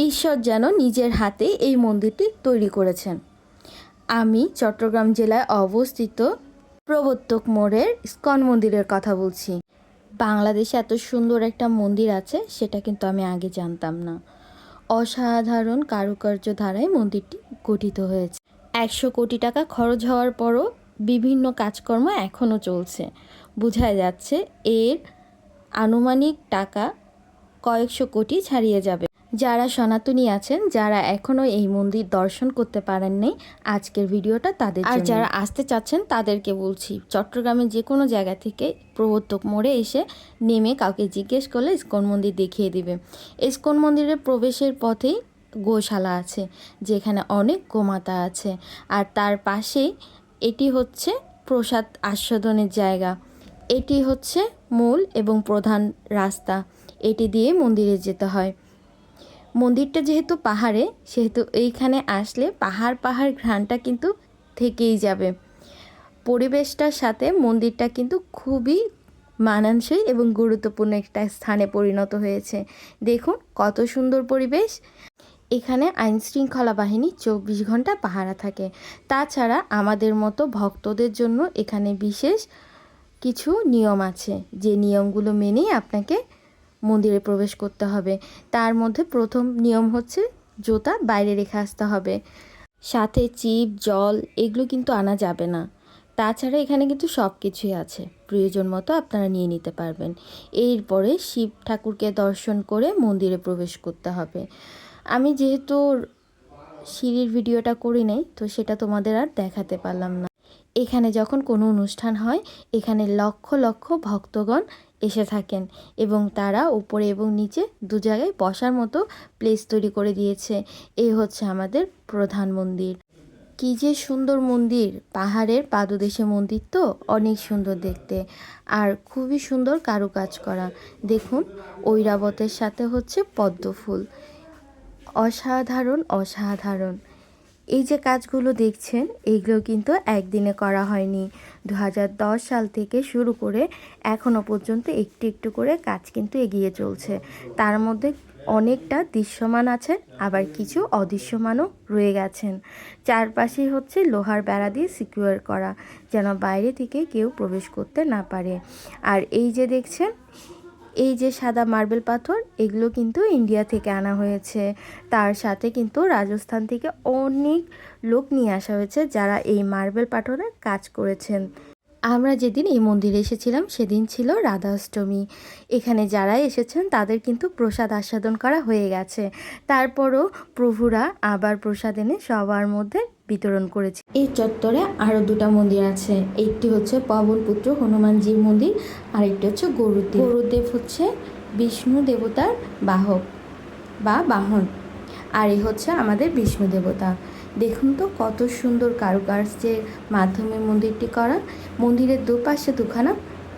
ঈশ্বর যেন নিজের হাতে এই মন্দিরটি তৈরি করেছেন। আমি চট্টগ্রাম জেলায় অবস্থিত প্রবর্তক মোড়ের স্কন মন্দিরের কথা বলছি। বাংলাদেশে এত সুন্দর একটা মন্দির আছে, সেটা কিন্তু আমি আগে জানতাম না। অসাধারণ কারুকার্য ধারায় মন্দিরটি গঠিত হয়েছে। একশো কোটি টাকা খরচ হওয়ার পরও বিভিন্ন কাজকর্ম এখনও চলছে। বোঝা যাচ্ছে এর আনুমানিক টাকা কয়েকশো কোটি ছাড়িয়ে যাবে। যারা সনাতনী আছেন যারা এখনও এই মন্দির দর্শন করতে পারেননি আজকের ভিডিওটা তাদের আর যারা আসতে চাচ্ছেন তাদেরকে বলছি চট্টগ্রামের যে কোনো জায়গা থেকে প্রবর্তক মোড়ে এসে নেমে কাউকে জিজ্ঞেস করলে ইস্কন মন্দির দেখিয়ে দিবে। ইস্কন মন্দিরের প্রবেশের পথেই গোশালা আছে যেখানে অনেক গোমাতা আছে। আর তার পাশেই এটি হচ্ছে প্রসাদ আস্বাদনের জায়গা। এটি হচ্ছে মূল এবং প্রধান রাস্তা। এটি দিয়ে মন্দিরে যেতে হয়। মন্দিরটা যেহেতু পাহাড়ে, সেহেতু এইখানে আসলে পাহাড় পাহাড় ঘ্রাণটা কিন্তু থেকেই যাবে। পরিবেশটার সাথে মন্দিরটা কিন্তু খুবই মানানসই এবং গুরুত্বপূর্ণ একটা স্থানে পরিণত হয়েছে। দেখুন কত সুন্দর পরিবেশ। এখানে আইন শৃঙ্খলা বাহিনী চব্বিশ ঘণ্টা পাহারা থাকে। তাছাড়া আমাদের মতো ভক্তদের জন্য এখানে বিশেষ কিছু নিয়ম আছে। যে নিয়মগুলো মেনেই আপনাকে মন্দিরে প্রবেশ করতে হবে। তার মধ্যে প্রথম নিয়ম হচ্ছে জুতা বাইরে রেখে আসতে হবে। সাথে চিপ, জল, এগুলো কিন্তু আনা যাবে না। তাছাড়া এখানে কিন্তু সব কিছুই আছে। প্রয়োজন মতো আপনারা নিয়ে নিতে পারবেন। এরপরে শিব ঠাকুরকে দর্শন করে মন্দিরে প্রবেশ করতে হবে। আমি যেহেতু সিঁড়ির ভিডিওটা করি নাই, তো সেটা তোমাদের আর দেখাতে পারলাম না। এখানে যখন কোনো অনুষ্ঠান হয়, এখানে লক্ষ লক্ষ ভক্তগণ এসে থাকেন এবং তারা উপরে এবং নিচে দু জায়গায় বসার মতো প্লেস তৈরি করে দিয়েছে। এই হচ্ছে আমাদের প্রধান মন্দির। কি যে সুন্দর মন্দির! পাহাড়ের পাদদেশে মন্দির তো অনেক সুন্দর দেখতে। আর খুবই সুন্দর কারুকাজ করা। দেখুন, ঐরাবতের সাথে হচ্ছে পদ্ম ফুল অসাধারণ অসাধারণ। এই যে কাজগুলো দেখছেন এইগুলো কিন্তু একদিনে করা হয়নি। দু হাজার দশ সাল থেকে শুরু করে এখনও পর্যন্ত একটু একটু করে কাজ কিন্তু এগিয়ে চলছে। তার মধ্যে অনেকটা দৃশ্যমান আছে আবার কিছু অদৃশ্যমানও রয়ে গেছেন। চারপাশে হচ্ছে লোহার বেড়া দিয়ে সিকিউর করা, যেন বাইরে থেকে কেউ প্রবেশ করতে না পারে। আর এই যে দেখছেন এই যে সাদা মার্বেল পাথর, এগুলো কিন্তু ইন্ডিয়া থেকে আনা হয়েছে। তার সাথে কিন্তু রাজস্থান থেকে অনেক লোক নিয়ে আসা হয়েছে যারা এই মার্বেল পাথরে কাজ করেছেন। আমরা যেদিন এই মন্দিরে এসেছিলাম, সেদিন ছিল রাধাষ্টমী। এখানে যারা এসেছেন, তাদের কিন্তু প্রসাদ আস্বাদন করা হয়ে গেছে। তারপরও প্রভুরা আবার প্রসাদ এনে সবার মধ্যে বিতরণ করেছে। এই চত্বরে আরও দুটো মন্দির আছে। একটি হচ্ছে পবনপুত্র হনুমানজির মন্দির আর একটি হচ্ছে গরুদেব। গরুদেব হচ্ছে বিষ্ণু দেবতার বাহক বা বাহন, আর এই হচ্ছে আমাদের বিষ্ণু দেবতা। দেখুন তো কত সুন্দর কারুকার্যের মাধ্যমে মন্দিরটি করা। মন্দিরের দুপাশে দুখানা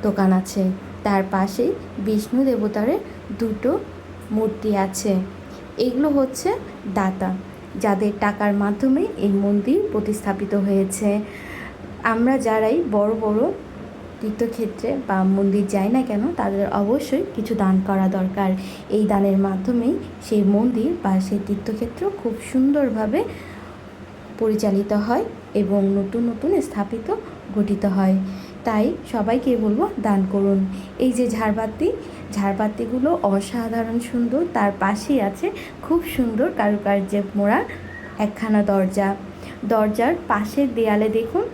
দোকান আছে। তার পাশেই বিষ্ণু দেবতারের দুটো মূর্তি আছে। এগুলো হচ্ছে দাতা। যাদের টাকার মাধ্যমে এই মন্দির প্রতিস্থাপিত হয়েছে। আমরা যারাই বড় বড় তীর্থক্ষেত্রে বা মন্দির যাই না কেন, তাদের অবশ্যই কিছু দান করা দরকার। এই দানের মাধ্যমেই সেই মন্দির বা সেই তীর্থক্ষেত্র খুব সুন্দরভাবে পরিচালিত হয় এবং নতুন নতুন স্থাপিত গঠিত হয়। তাই সবাইকে বলব দান করুন। এই যে ঝাড়বাতি, ঝাড়বাতিগুলো অসাধারণ সুন্দর, তার পাশেই আছে খুব সুন্দর কারুকার্যে মোড়া একখানা দরজা। দরজার পাশের দেয়ালে দেখুন,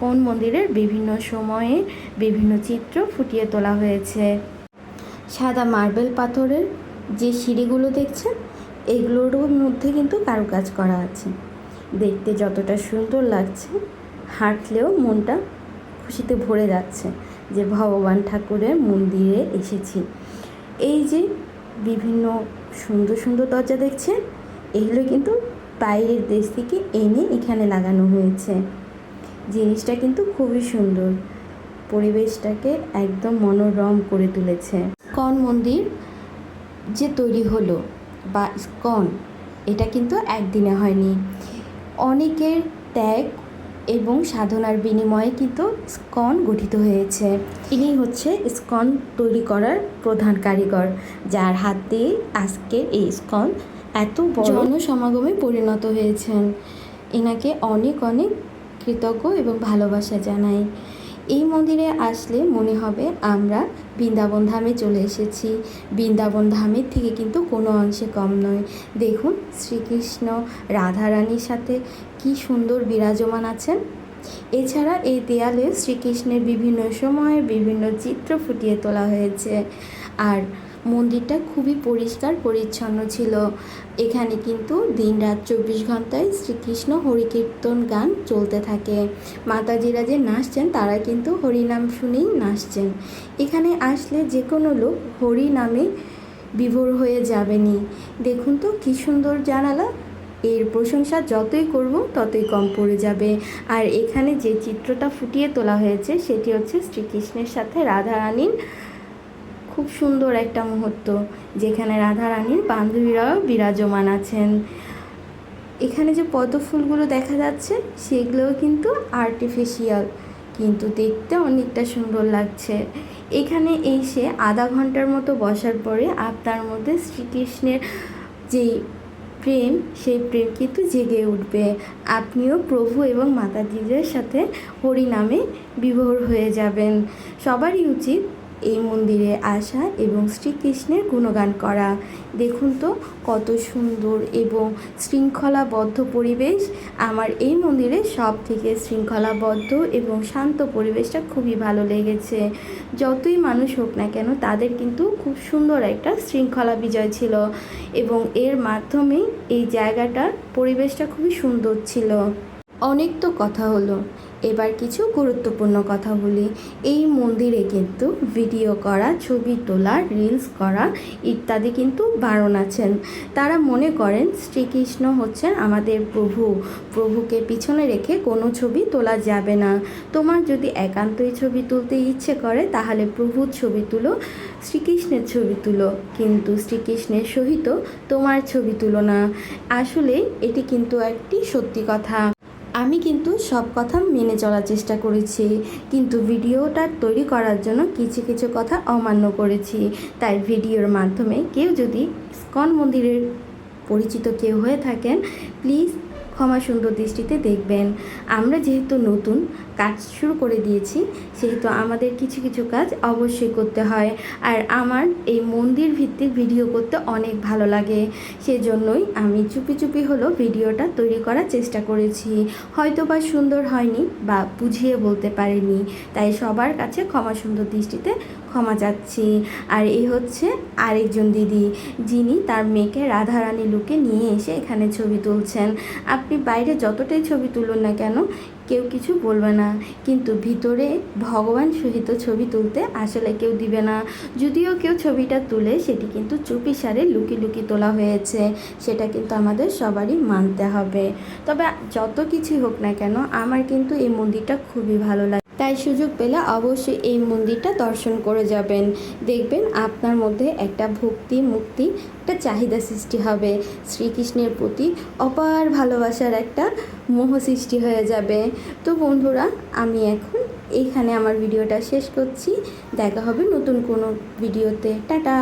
কোন মন্দিরের বিভিন্ন সময়ে বিভিন্ন চিত্র ফুটিয়ে তোলা হয়েছে। সাদা মার্বেল পাথরের যে সিঁড়িগুলো দেখছেন, এগুলোর মধ্যে কিন্তু কারুকাজ করা আছে। দেখতে যতটা সুন্দর লাগছে, হাঁটলেও মনটা খুশিতে ভরে যাচ্ছে যে ভগবান ঠাকুরের মন্দিরে এসেছি। এই যে বিভিন্ন সুন্দর সুন্দর দরজা দেখছেন, এগুলো কিন্তু বাইরের দেশ থেকে এনে এখানে লাগানো হয়েছে। জিনিসটা কিন্তু খুবই সুন্দর। পরিবেশটাকে একদম মনোরম করে তুলেছে। কন মন্দির যে তৈরি হলো বা স্কন এটা কিন্তু একদিনে হয়নি। অনেকের ত্যাগ এবং সাধনার বিনিময়ে কিন্তু স্কন গঠিত হয়েছে। ইনি হচ্ছে স্কন তৈরি করার প্রধান কারিগর, যার হাতে আজকে এই স্কন এত জনসমাগমে পরিণত হয়েছেন। এনাকে অনেক অনেক কৃতজ্ঞ এবং ভালোবাসা জানাই। এই মন্দিরে আসলে মনে হবে আমরা বৃন্দাবন ধামে চলে এসেছি। বৃন্দাবন ধামের থেকে কিন্তু কোনো অংশে কম নয়। দেখুন শ্রীকৃষ্ণ রাধারানীর সাথে কি সুন্দর বিরাজমান আছেন। এছাড়া এই দেয়ালে শ্রীকৃষ্ণের বিভিন্ন সময়ে বিভিন্ন চিত্র ফুটিয়ে তোলা হয়েছে। আর মন্দিরটা খুবই পরিষ্কার, পরিচ্ছন্ন ছিল। এখানে কিন্তু দিনরাত চব্বিশ ঘন্টায় শ্রীকৃষ্ণ হরিকীর্তন গান চলতে থাকে। মাতাজিরা যে নাচছেন, তারা কিন্তু হরিনাম শুনেই নাচছেন। এখানে আসলে যে কোনো লোক হরি নামে বিভোর হয়ে যাবেনি। দেখুন তো কী সুন্দর জানালা। এর প্রশংসা যতই করব, ততই কম পড়ে যাবে। আর এখানে যে চিত্রটা ফুটিয়ে তোলা হয়েছে, সেটি হচ্ছে শ্রীকৃষ্ণের সাথে রাধারানীর খুব সুন্দর একটা মুহূর্ত, যেখানে রাধারানীর বান্ধবীরাও বিরাজমান আছেন। এখানে যে পদ্ম ফুলগুলো দেখা যাচ্ছে, সেগুলোও কিন্তু আর্টিফিশিয়াল কিন্তু দেখতে অনেকটা সুন্দর লাগছে। এখানে এসে আধা ঘণ্টার মতো বসার পরে আপনার মধ্যে শ্রীকৃষ্ণের যেই প্রেম, সেই প্রেম কিন্তু জেগে উঠবে। আপনিও প্রভু এবং মাতাজিদের সাথে হরিনামে বিভোর হয়ে যাবেন। সবারই উচিত এই মন্দিরে আসা এবং শ্রীকৃষ্ণের গুণগান করা। দেখুন তো, কত সুন্দর এবং শৃঙ্খলাবদ্ধ পরিবেশ। আমার এই মন্দিরে সব থেকে শৃঙ্খলাবদ্ধ এবং শান্ত পরিবেশটা খুবই ভালো লেগেছে। যতই মানুষ হোক না কেন, তাদের কিন্তু খুব সুন্দর একটা শৃঙ্খলা বিজয় ছিল এবং এর মাধ্যমেই এই জায়গাটার পরিবেশটা খুবই সুন্দর ছিল। অনেক তো কথা হলো এবার কিছু গুরুত্বপূর্ণ কথা বলি। এই মন্দিরে কিন্তু ভিডিও করা, ছবি তোলা রিলস করা ইত্যাদি কিন্তু বারণ আছেন। তারা মনে করেন শ্রীকৃষ্ণ হচ্ছেন আমাদের প্রভু। প্রভুকে পিছনে রেখে কোনো ছবি তোলা যাবে না। তোমার যদি একান্তই ছবি তুলতে ইচ্ছে করে, তাহলে প্রভুর ছবি তুলো, শ্রীকৃষ্ণের ছবি তুলো। কিন্তু শ্রীকৃষ্ণের সহিত তোমার ছবি তুলো না। আসলে এটি কিন্তু একটি সত্যি কথা। আমি কিন্তু সব কথা মেনে চলার চেষ্টা করেছি, কিন্তু ভিডিওটা তৈরি করার জন্য কিছু কিছু কথা অমান্য করেছি। তাই ভিডিওর মাধ্যমে কেউ যদি স্কন মন্দিরের পরিচিত কেউ হয়ে থাকেন, প্লিজ ক্ষমা সুন্দর দৃষ্টিতে দেখবেন। আমরা যেহেতু নতুন, কাজ শুরু করে দিয়েছি, সেহেতু আমাদের কিছু কিছু কাজ অবশ্যই করতে হয়। আর আমার এই মন্দির ভিত্তিক ভিডিও করতে অনেক ভালো লাগে। সেজন্যই আমি চুপি চুপি হলো ভিডিওটা তৈরি করার চেষ্টা করেছি। হয়তো বা সুন্দর হয়নি বা বুঝিয়ে বলতে পারিনি, তাই সবার কাছে ক্ষমা সুন্দর দৃষ্টিতে ক্ষমা চাচ্ছি। আর এই হচ্ছে আরেকজন দিদি, যিনি তার মেয়েকে রাধারানী লুকে নিয়ে এসে এখানে ছবি তুলছেন। আপনি বাইরে যতটাই ছবি তুলুন না কেন, কেউ কিছু বলবে না। কিন্তু ভিতরে ভগবান সহিত ছবি তুলতে আসলে কেউ দিবে না। যদিও কেউ ছবিটা তুলে সেটি কিন্তু চুপি সারে লুকি লুকি তোলা হয়েছে, সেটা কিন্তু আমাদের সবারই মানতে হবে। তবে যত কিছুই হোক না কেন, আমার কিন্তু এই মন্দিরটা খুবই ভালো লাগে। তাই সুযোগ পেলে অবশ্যই এই মন্দিরটা দর্শন করে যাবেন। দেখবেন আপনার মধ্যে একটা ভক্তি, মুক্তি, একটা চাহিদা সৃষ্টি হবে। শ্রীকৃষ্ণের প্রতি অপার ভালোবাসার একটা মোহ সৃষ্টি হয়ে যাবে। তো বন্ধুরা, আমি এখন এইখানে আমার ভিডিওটা শেষ করছি। দেখা হবে নতুন কোনো ভিডিওতে। টাটা!